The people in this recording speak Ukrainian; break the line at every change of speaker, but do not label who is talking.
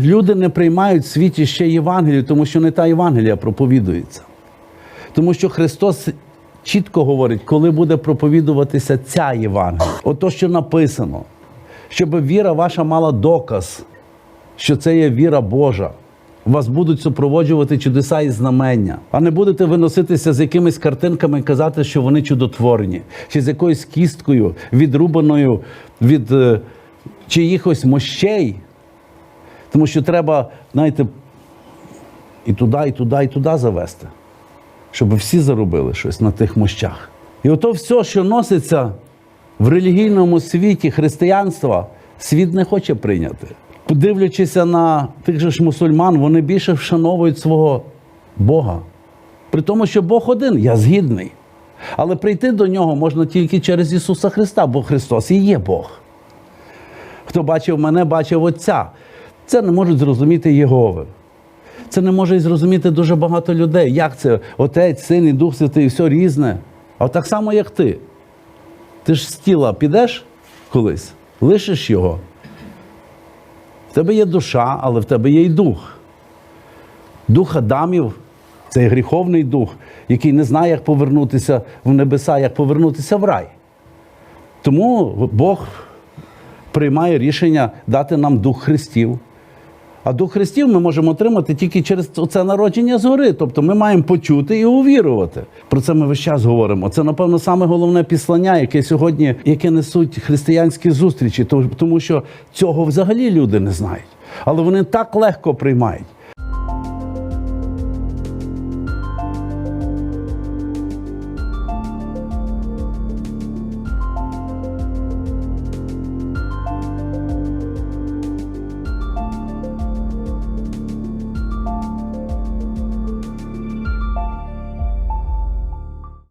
люди не приймають в світі ще Євангелію, тому що не та Євангелія проповідується. Тому що Христос чітко говорить, коли буде проповідуватися ця Євангелія. Ото, що написано, щоб віра ваша мала доказ, що це є віра Божа. Вас будуть супроводжувати чудеса і знамення, а не будете виноситися з якимись картинками і казати, що вони чудотворні, чи з якоюсь кісткою, відрубаною від е, чиїхось мощей. Тому що треба, знаєте, і туди, і туди, і туди завести, щоб всі заробили щось на тих мощах. І ото все, що носиться в релігійному світі християнства, світ не хоче прийняти. Подивлячися на тих же ж мусульман, вони більше вшановують свого Бога. При тому, що Бог один, я згідний. Але прийти до нього можна тільки через Ісуса Христа, бо Христос і є Бог. Хто бачив мене, бачив Отця. Це не можуть зрозуміти Єгови. Це не може зрозуміти дуже багато людей. Як це Отець, Син і Дух Святий, все різне. А так само, як ти. Ти ж з тіла підеш колись, лишиш його. В тебе є душа, але в тебе є й дух. Дух Адамів це гріховний дух, який не знає, як повернутися в небеса, як повернутися в рай. Тому Бог приймає рішення дати нам дух Христів. А дух Христів ми можемо отримати тільки через це народження згори. Тобто ми маємо почути і увірувати. Про це ми весь час говоримо. Це, напевно, саме головне післання, яке сьогодні яке несуть християнські зустрічі, тому- що цього взагалі люди не знають. Але вони так легко приймають.